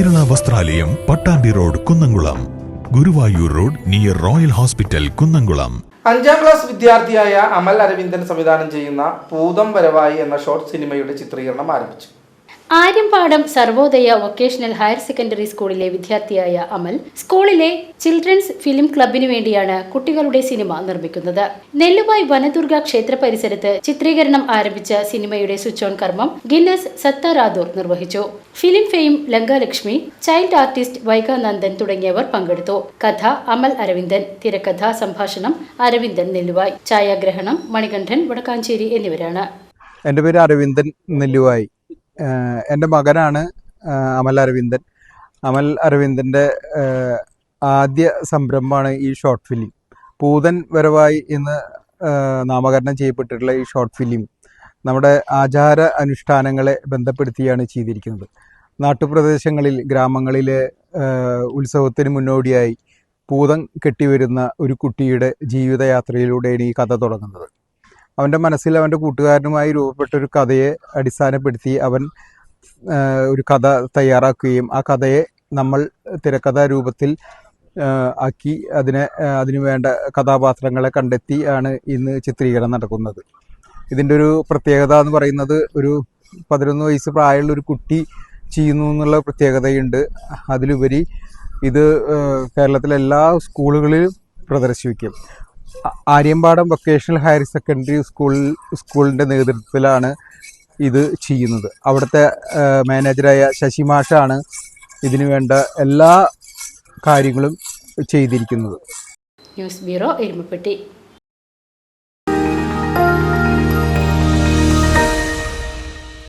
കലാലയം Pattambi road Kunnamkulam. Guruvayur road near royal hospital Kunnamkulam. അഞ്ചാം class വിദ്യാർത്ഥിയായ അമൽ അരവിന്ദൻ സംവിധാനം ചെയ്യുന്ന പൂതം വരവായി എന്ന ഷോർട്ട് സിനിമയുടെ ചിത്രീകരണം ആരംഭിച്ചു. Aryampadam Sarvodaya vocational higher secondary സ്കൂളിലെ വിദ്യാർത്ഥിയായ അമൽ സ്കൂളിലെ ചിൽഡ്രൻസ് ഫിലിം ക്ലബിനു വേണ്ടിയാണ് കുട്ടികളുടെ സിനിമ നിർമ്മിക്കുന്നത്. നെല്ലുവായ് വനദുർഗ ക്ഷേത്ര പരിസരത്ത് ചിത്രീകരണം ആരംഭിച്ച സിനിമയുടെ സ്വിച്ച് ഓൺ കർമ്മം ഗിന്നസ് സത്താറാദൂർ നിർവഹിച്ചു. Film fame Lankalakshmi child artist വൈകാനന്ദൻ തുടങ്ങിയവർ പങ്കെടുത്തു. കഥ അമൽ അരവിന്ദൻ തിരക്കഥ സംഭാഷണം അരവിന്ദൻ നെല്ലുവായ് ഛായാഗ്രഹണം മണികണ്ഠൻ വടക്കാഞ്ചേരി എന്നിവരാണ്. എന്റെ പേര് അരവിന്ദൻ നെല്ലുവായി. എന്റെ മകനാണ് അമൽ അരവിന്ദൻ. അമൽ അരവിന്ദന്റെ ആദ്യ സംരംഭമാണ് ഈ ഷോർട്ട് ഫിലിം. പൂതൻ വരവായി എന്ന് നാമകരണം ചെയ്യപ്പെട്ടിട്ടുള്ള ഈ ഷോർട്ട് ഫിലിം നമ്മുടെ ആചാര അനുഷ്ഠാനങ്ങളെ ബന്ധപ്പെടുത്തിയാണ് ചെയ്തിരിക്കുന്നത്. നാട്ടുപ്രദേശങ്ങളിൽ ഗ്രാമങ്ങളിലെ ഉത്സവത്തിന് മുന്നോടിയായി പൂതം കെട്ടിവരുന്ന ഒരു കുട്ടിയുടെ ജീവിതയാത്രയിലൂടെയാണ് ഈ കഥ തുടങ്ങുന്നത്. അവന്റെ മനസ്സിൽ അവന്റെ കൂട്ടുകാരനുമായി രൂപപ്പെട്ട ഒരു കഥയെ അടിസ്ഥാനപ്പെടുത്തി അവൻ ഒരു കഥ തയ്യാറാക്കുകയും ആ കഥയെ നമ്മൾ തിരക്കഥാ രൂപത്തിൽ ആക്കി അതിനെ അതിനു വേണ്ട കഥാപാത്രങ്ങളെ കണ്ടെത്തി ആണ് ഇന്ന് ചിത്രീകരണം നടക്കുന്നത്. ഇതിന്റെ ഒരു പ്രത്യേകത എന്ന് പറയുന്നത് ഒരു പതിനൊന്ന് വയസ്സ് പ്രായമുള്ള ഒരു കുട്ടി ചെയ്യുന്നു എന്നുള്ള പ്രത്യേകതയുണ്ട്. അതിലുപരി ഇത് കേരളത്തിലെ എല്ലാ സ്കൂളുകളിലും പ്രദർശിപ്പിക്കും. Aryampadam vocational higher secondary school സ്കൂളിന്റെ നേതൃത്വത്തിലാണ് ഇത് ചെയ്യുന്നത്. അവിടുത്തെ മാനേജറായ ശശിമാഷാണ് ഇതിനു വേണ്ട എല്ലാ കാര്യങ്ങളും ചെയ്തിരിക്കുന്നത്. News bureau Erumapetty.